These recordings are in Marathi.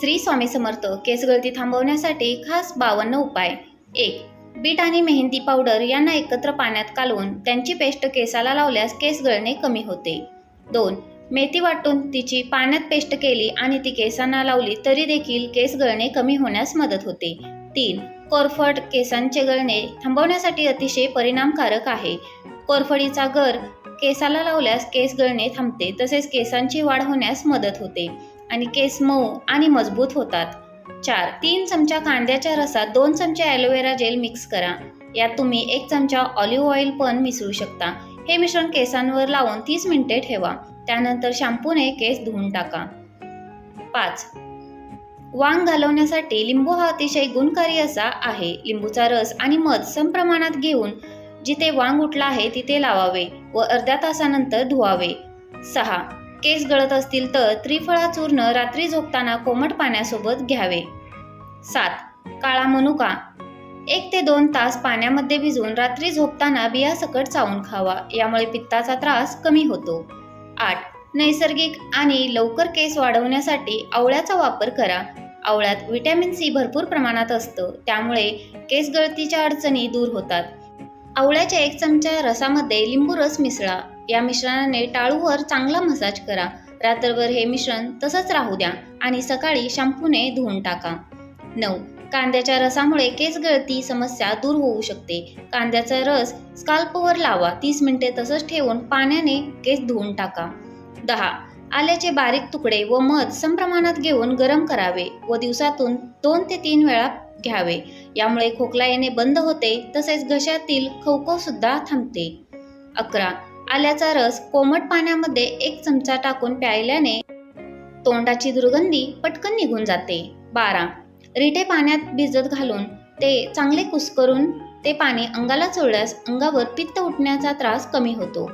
श्री स्वामी समर्थ केस गळती थांबवण्यासाठी खास बावन्न उपाय. एक बीट आणि मेहंदी पावडर यांना एकत्र पाण्यात कालवून त्यांची पेस्ट केसाला लावल्यास केस गळणे कमी होते. दोन मेथी वाटून तिची पाण्यात पेस्ट केली आणि ती केसांना लावली तरी देखील केस गळणे कमी होण्यास मदत होते. तीन कोरफड केसांचे गळणे थांबवण्यासाठी अतिशय परिणामकारक आहे. कोरफडीचा गर केसाला लावल्यास केस गळणे थांबते तसेच केसांची वाढ होण्यास मदत होते. आणि केस मऊ आणि मजबूत होतात. चार तीन चमचा कांद्याच्या रसात दोन चमचे ॲलोवेरा जेल मिक्स करा. यात तुम्ही एक चमचा ऑलिव्ह ऑइल पण मिसळू शकता. हे मिश्रण केसांवर लावून तीस मिनिटे ठेवा. त्यानंतर शॅम्पूने केस धुवून टाका. पाच वांग घालवण्यासाठी लिंबू हा अतिशय गुणकारी असा आहे. लिंबूचा रस आणि मध समप्रमाणात घेऊन जिथे वांग उठला आहे तिथे लावावे व अर्ध्या तासानंतर धुवावे. सहा केस गळत असतील तर त्रिफळा चूर्ण रात्री झोपताना कोमट पाण्यासोबत घ्यावे. सात. काळा मनुका. एक ते दोन तास पाण्यामध्ये भिजवून रात्री झोपताना बिया सकट चावून खावा यामुळे पित्ताचा त्रास कमी होतो. आठ. नैसर्गिक आणि लवकर केस वाढवण्यासाठी आवळ्याचा वापर करा. आवळ्यात व्हिटॅमिन सी भरपूर प्रमाणात असतं त्यामुळे केस गळतीच्या अडचणी दूर होतात. आवळ्याच्या एक चमचा रसामध्ये लिंबू रस मिसळा. या मिश्रणाने टाळूवर चांगला मसाज करा. रात्रभर हे मिश्रण तसंच राहू द्या आणि सकाळी शॅम्पूने धुवून टाका. नऊ. कांद्याच्या रसामुळे केस गळती समस्या दूर होऊ शकते. कांद्याचा रस स्काल्पवर लावा. तीस मिनिटे तसंच ठेवून पाण्याने केस धुवून टाका. दहा. आल्याचे बारीक तुकडे व मध समप्रमाणात घेऊन गरम करावे व दिवसातून दोन ते तीन वेळा घ्यावे. यामुळे खोकला येणे बंद होते तसेच घशातील खवखव सुद्धा थांबते. अकरा. आल्याचा रस कोमट पाण्यामध्ये एक चमचा टाकून प्यायल्याने तोंडाची दुर्गंधी पटकन निघून जाते. बारा. रिटे पाण्यात भिजत घालून ते चांगले कुस्करून ते पाणी अंगाला चोळल्यास अंगावर पित्त उठण्याचा त्रास कमी होतो.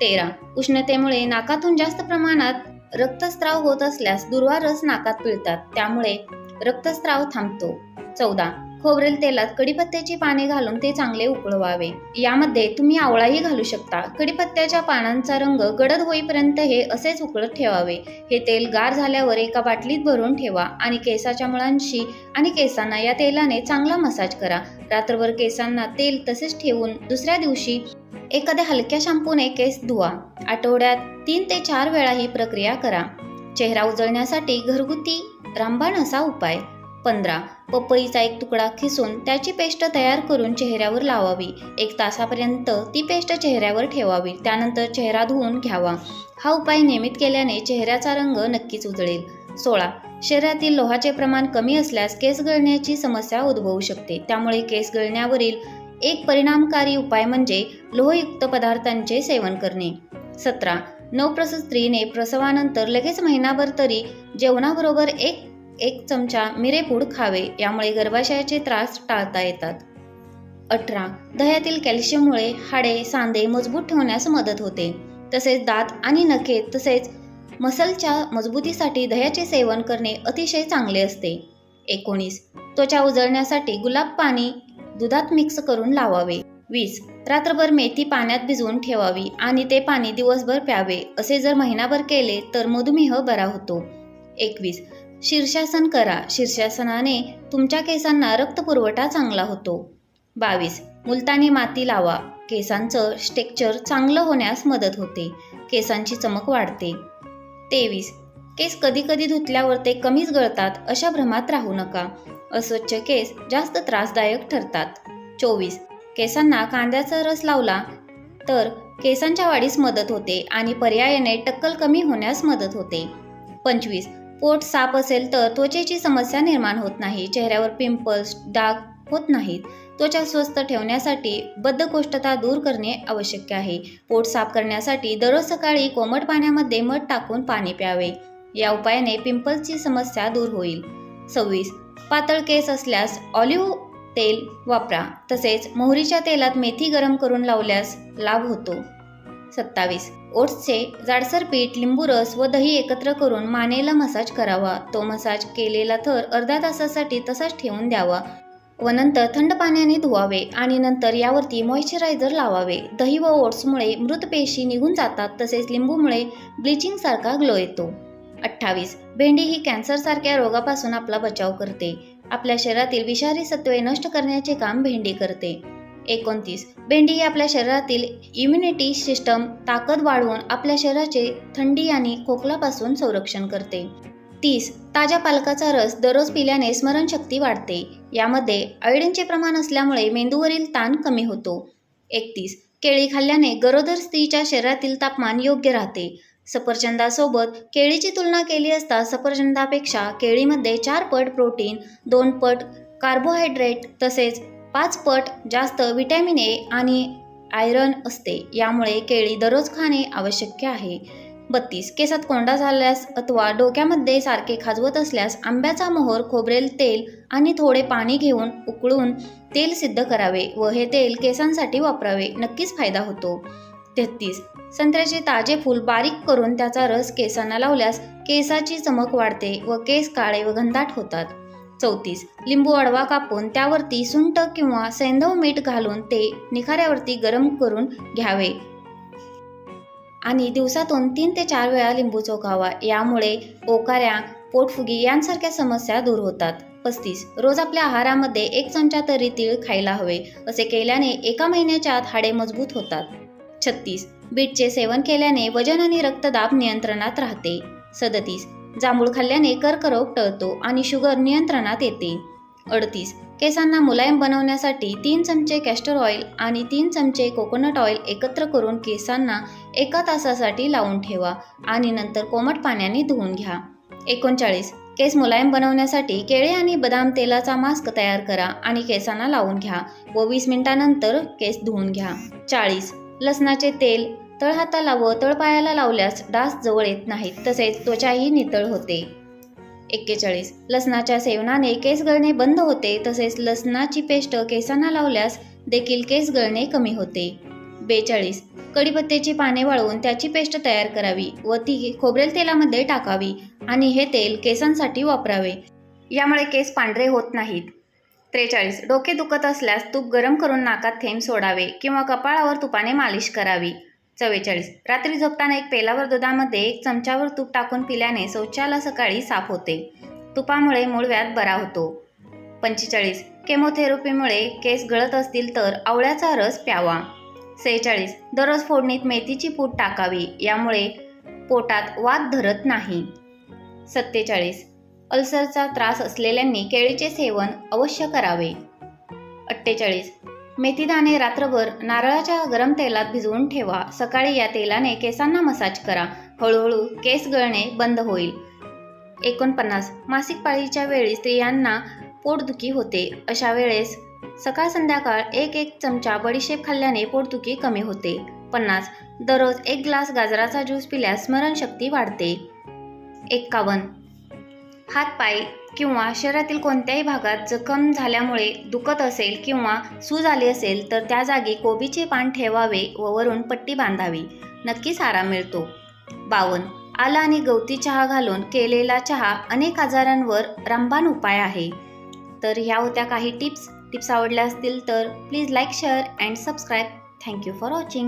तेरा. उष्णतेमुळे नाकातून जास्त प्रमाणात रक्तस्राव होत असल्यास दुर्वा रस नाकात पिळतात. त्यामुळे रक्तस्राव थांबतो. चौदा. खोबरेल तेलात कडीपत्त्याची पाने घालून ते चांगले उकळवावे. यामध्ये तुम्ही आवळाही घालू शकता. कडीपत्त्याच्या पानांचा रंग गडद होईपर्यंत हे असेच उकळत ठेवावे. हे तेल गार झाल्यावर एका बाटलीत भरून ठेवा आणि केसाच्या मुळांशी आणि केसांना या तेलाने चांगला मसाज करा. रात्रभर केसांना तेल तसेच ठेवून दुसऱ्या दिवशी एखाद्या हलक्या शॅम्पूने केस धुवा. आठवड्यात तीन ते चार वेळा ही प्रक्रिया करा. चेहरा उजळण्यासाठी घरगुती रामबाण असा उपाय. पंधरा पपईचा एक तुकडा खिसून त्याची पेस्ट तयार करून चेहऱ्यावर लावावी. एक तासापर्यंत ती पेस्ट चेहऱ्यावर ठेवावी. त्यानंतर चेहरा धुवून घ्यावा. हा उपाय नियमित केल्याने चेहऱ्याचा रंग नक्कीच उजळेल. सोळा शरीरातील लोहाचे प्रमाण कमी असल्यास केस गळण्याची समस्या उद्भवू शकते. त्यामुळे केस गळण्यावरील एक परिणामकारी उपाय म्हणजे लोहयुक्त पदार्थांचे सेवन करणे. सतरा नवप्रसूत स्त्रीने प्रसवानंतर लगेच महिनाभर तरी जेवणाबरोबर एक एक चमचा मिरेपूड खावे यामुळे गर्भाशयाचे त्रास टाळता येतात. अठरा. दह्यातील कॅल्शियममुळे हाडे सांधे मजबूत ठेवण्यास मदत होते. तसेच दात आणि नखे तसेच मसलच्या मजबूतीसाठी दह्याचे सेवन करणे अतिशय चांगले असते. एकोणीस. त्वचा उजळण्यासाठी गुलाब पाणी दुधात मिक्स करून लावावे. वीस. रात्रभर मेथी पाण्यात भिजवून ठेवावी आणि ते पाणी दिवसभर प्यावे असे जर महिनाभर केले तर मधुमेह बरा होतो. एकवीस. शीर्षासन करा. शीर्षासनाने तुमच्या केसांना रक्तपुरवठा चांगला होतो. बावीस. मुलतानी माती लावा. केसांचं स्टेक्चर चांगलं होण्यास मदत होते. केसांची चमक वाढते. तेवीस. केस कधी कधी धुतल्यावर ते कमीच गळतात अशा भ्रमात राहू नका. अस्वच्छ केस जास्त त्रासदायक ठरतात. चोवीस. केसांना कांद्याचा रस लावला तर केसांच्या वाढीस मदत होते आणि पर्यायाने टक्कल कमी होण्यास मदत होते. पंचवीस. पोट साफ असेल तर त्वचेची समस्या निर्माण होत नाही. चेहऱ्यावर पिंपल्स डाग होत नाहीत. त्वचा स्वस्त ठेवण्यासाठी बद्धकोष्ठता दूर करणे आवश्यक आहे. पोट साफ करण्यासाठी दररोज सकाळी कोमट पाण्यामध्ये मध टाकून पाणी प्यावे. या उपायाने पिंपल्सची समस्या दूर होईल. सव्वीस. पातळ केस असल्यास ऑलिव्ह तेल वापरा. तसेच मोहरीच्या तेलात मेथी गरम करून लावल्यास लाभ होतो. सत्तावीस. ओट्सचे जाडसर पीठ लिंबू रस व दही एकत्र करून मानेला मसाज करावा. तो मसाज केलेला थर अर्ध्या तासासाठी तसाच ठेवून द्यावा व नंतर थंड पाण्याने धुवावे आणि नंतर यावरती मॉइश्चरायझर लावावे. दही व ओट्समुळे मृत पेशी निघून जातात तसेच लिंबूमुळे ब्लिचिंग सारखा ग्लो येतो. अठ्ठावीस. भेंडी ही कॅन्सरसारख्या रोगापासून आपला बचाव करते. आपल्या शरीरातील विषारी सत्वे नष्ट करण्याचे काम भेंडी करते. एकोणतीस. भेंडी ही आपल्या शरीरातील इम्युनिटी सिस्टम ताकद वाढवून आपल्या शरीराचे थंडी आणि खोकलापासून संरक्षण करते. तीस. ताज्या पालकाचा रस दररोज पिल्याने स्मरणशक्ती वाढते. यामध्ये आयोडीनचे प्रमाण असल्यामुळे मेंदूवरील ताण कमी होतो. एकतीस. केळी खाल्ल्याने गरोदर स्त्रीच्या शरीरातील तापमान योग्य राहते. सफरचंदासोबत केळीची तुलना केली असता सफरचंदापेक्षा केळीमध्ये चार पट प्रोटीन दोन पट कार्बोहायड्रेट तसेच पाच पट जास्त व्हिटॅमिन ए आणि आयरन असते यामुळे केळी दररोज खाणे आवश्यक आहे. बत्तीस. केसात कोंडा झाल्यास अथवा डोक्यामध्ये सारखे खाजवत असल्यास आंब्याचा मोहर खोबरेल तेल आणि थोडे पाणी घेऊन उकळून तेल सिद्ध करावे व हे तेल केसांसाठी वापरावे नक्कीच फायदा होतो. तेहतीस. संत्र्याचे ताजे फूल बारीक करून त्याचा रस केसांना लावल्यास केसाची चमक वाढते व केस काळे व घनदाट होतात. चौतीस. लिंबू अडवा कापून त्यावरती सुंट किंवा सैंधव मीठ घालून ते निखाऱ्यावरती गरम करून घ्यावे. आणि दिवसातून तीन ते चार वेळा लिंबू चोखावा. यामुळे ओकाऱ्या पोटफुगी यांसारख्या समस्या दूर होतात. पस्तीस. रोज आपल्या आहारामध्ये एक चमचा तरी तीळ खायला हवे असे केल्याने एका महिन्याच्या आत हाडे मजबूत होतात. छत्तीस. बीटचे सेवन केल्याने वजन आणि रक्तदाब नियंत्रणात राहते. सदतीस. जांभूळ खाल्ल्याने कर्करोग टळतो आणि शुगर नियंत्रणात येते. अडतीस. केसांना मुलायम बनवण्यासाठी तीन चमचे कॅस्टर ऑइल आणि तीन चमचे कोकोनट ऑइल एकत्र करून केसांना एका तासासाठी लावून ठेवा आणि नंतर कोमट पाण्याने धुवून घ्या. एकोणचाळीस. केस मुलायम बनवण्यासाठी केळे आणि बदाम तेलाचा मास्क तयार करा आणि केसांना लावून घ्या व वीस मिनिटानंतर केस धुवून घ्या. चाळीस. लसणाचे तेल तळहाताला व तळपायाला लावल्यास डास जवळ येत नाहीत तसेच त्वचाही नितळ होते. एक्केचाळीस. लसणाच्या सेवनाने केस गळणे बंद होते तसेच लसणाची पेस्ट केसांना लावल्यास देखील केस गळणे कमी होते. बेचाळीस. कडीपत्त्याची पाने वाळवून त्याची पेस्ट तयार करावी व ती खोबरेल तेलामध्ये टाकावी आणि हे तेल केसांसाठी वापरावे. यामुळे केस पांढरे होत नाहीत. त्रेचाळीस. डोके दुखत असल्यास तूप गरम करून नाकात थेंब सोडावे किंवा कपाळावर तुपाने मालिश करावी. चव्वेचाळीस. रात्री झोपताना एक पेलावर दुधामध्ये एक चमच्यावर तूप टाकून पिल्याने शौचाला सकाळी साफ होते. तुपामुळे मूळव्याध बरा होतो. पंचेचाळीस. केमोथेरपीमुळे केस गळत असतील तर आवळ्याचा रस प्यावा. सेहेचाळीस. दररोज फोडणीत मेथीची पूड टाकावी यामुळे पोटात वाद धरत नाही. सत्तेचाळीस. अल्सरचा त्रास असलेल्यांनी केळीचे सेवन अवश्य करावे. अठ्ठेचाळीस. मेथीदाणे रात्रभर नारळाच्या गरम तेलात भिजवून ठेवा. सकाळी या तेलाने केसांना मसाज करा. हळूहळू केस गळणे बंद होईल. एकोणपन्नास. मासिक पाळीच्या वेळी स्त्रियांना पोटदुखी होते. अशा वेळेस सकाळ संध्याकाळ एक एक चमचा बडीशेप खाल्ल्याने पोटदुखी कमी होते. पन्नास. दररोज एक ग्लास गाजराचा ज्यूस पिल्यास स्मरणशक्ती वाढते. एक्कावन्न हातपाय किंवा शरीरातील कोणत्याही भागात जखम झाल्यामुळे दुखत असेल किंवा सूज आली असेल तर त्या जागी कोबीचे पान ठेवावे व वरून पट्टी बांधावी. नक्कीच आराम मिळतो. बावन. आला आणि गवती चहा घालून केलेला चहा अनेक आजारांवर रामबाण उपाय आहे. तर ह्या होत्या काही टिप्स. टिप्स आवडल्या असतील तर please like share and subscribe. Thank you for watching.